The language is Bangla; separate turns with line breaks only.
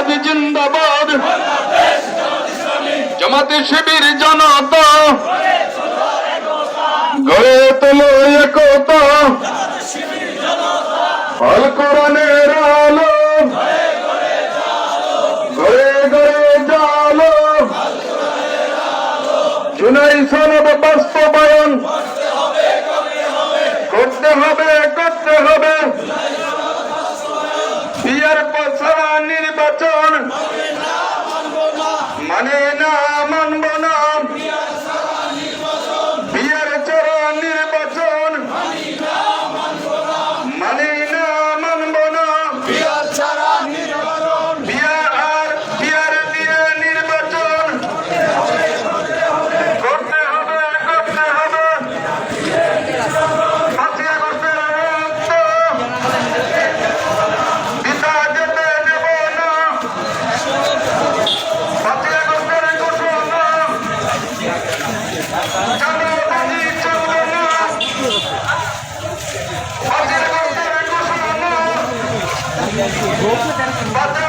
জিন্দাবাদ জিন্দাবাদ। জামাতে শিবির জনতা। গড়ে তোলো একতা। আল কোরআনের আলো। গড়ে গড়ে জালো। জুনাই বাস্তবায়ন। বিয়ার পছাড়া নির্বাচন। মানে না মানব না। Yolcu tarafından